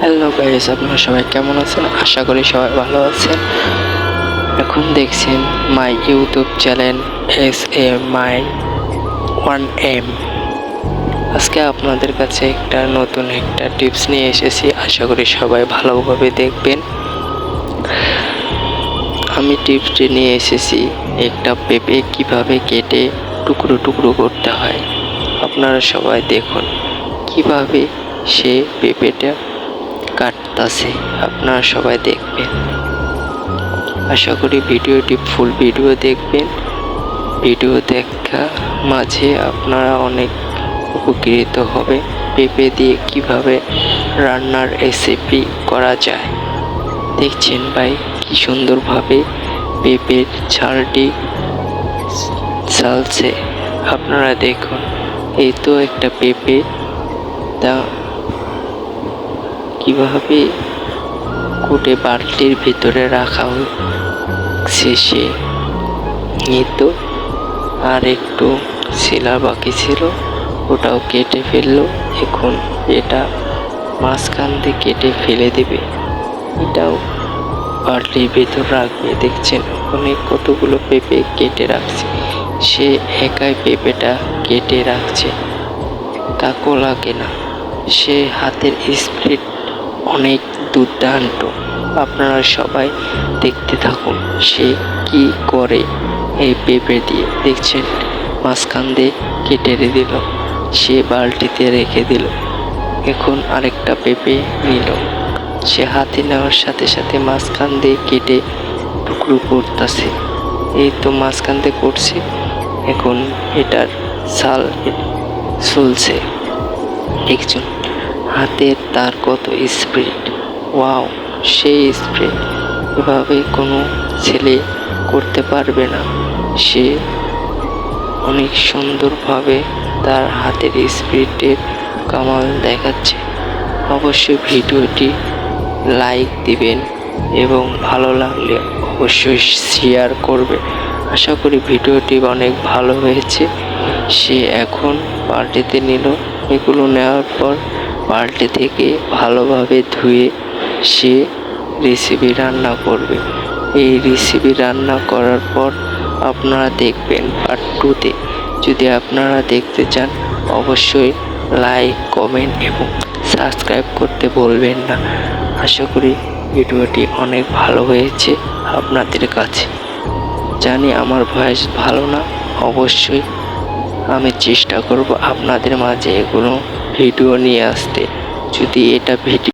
Hello guys আপনারা সবাই কেমন আছেন? আশা করি সবাই ভালো আছেন। এখন দেখছেন my YouTube channel S A my one M আজকে আপনাদের কাছে একটা নতুন একটা টিপস নিয়ে এসেছি, আশা করি সবাই ভালোভাবে দেখবেন। আমি টিপসটি নিয়ে এসেছি, একটা পেঁপে কীভাবে কেটে টুকরো টুকরো করতে হয়। আপনারা সবাই দেখুন, কীভাবে সে পেঁপেটা কাটতাছে, আপনারা সবাই দেখবেন। আশা করি ভিডিওটি ফুল ভিডিও দেখবেন। ভিডিও দেখা মাঝে আপনারা অনেক উপকৃত হবে। পেঁপে দিয়ে কীভাবে রান্নার রেসিপি করা যায়। দেখছেন ভাই, কি সুন্দরভাবে পেঁপের ছালটি চালছে আপনারা দেখুন এই তো একটা পেঁপে, তা কীভাবে কুটে বালতির ভিতরে রাখা শেষে নিত আর একটু শিলা বাকি ছিল, ওটাও কেটে ফেলল। এখন এটা মাঝখান দিয়ে কেটে ফেলে দেবে। এটাও বালতির ভিতর রাখবে, দেখছেন? ওখানে কতগুলো পেঁপে কেটে রাখছে। সে একাই পেঁপেটা কেটে রাখছে। কাকও লাগে না সে হাতের স্পিড অনেক দুর্দান্ত। আপনারা সবাই দেখতে থাকুন সে কি করে এই পেঁপে দিয়ে। দেখছেন, মাঝখান দিয়ে কেটে দিল। সে বালতিতে রেখে দিল। এখন আরেকটা পেঁপে নিল। সে হাতে নেওয়ার সাথে সাথে মাঝখান দিয়ে কেটে টুকরো করতেছে। এই তো মাঝখান দিয়ে করছে। এখন এটার ছাল চলছে। দেখছেন হাতের তার কত স্পিড ওয়াও সেই স্পিড এভাবে কোনো ছেলে করতে পারবে না। সে অনেক সুন্দরভাবে তার হাতের স্পিডের কামাল দেখাচ্ছে। অবশ্যই ভিডিওটি লাইক দিবেন এবং ভালো লাগলে অবশ্যই শেয়ার করবে। আশা করি ভিডিওটি অনেক ভালো হয়েছে। সে এখন পার্টিতে নিল। এগুলো নেওয়ার পর বালতি থেকে ভালোভাবে ধুয়ে সে রেসিপি রান্না করবে। এই রেসিপি রান্না করার পর আপনারা দেখবেন পার্ট টুতে যদি আপনারা দেখতে চান, অবশ্যই লাইক কমেন্ট এবং সাবস্ক্রাইব করতে বলবেন না। আশা করি ভিডিওটি অনেক ভালো হয়েছে আপনাদের কাছে। জানি আমার ভয়েস ভালো না, অবশ্যই আমি চেষ্টা করব আপনাদের মাঝে এগুলো ভিডিও নিয়ে আসতে। যদি এটা ভিডিও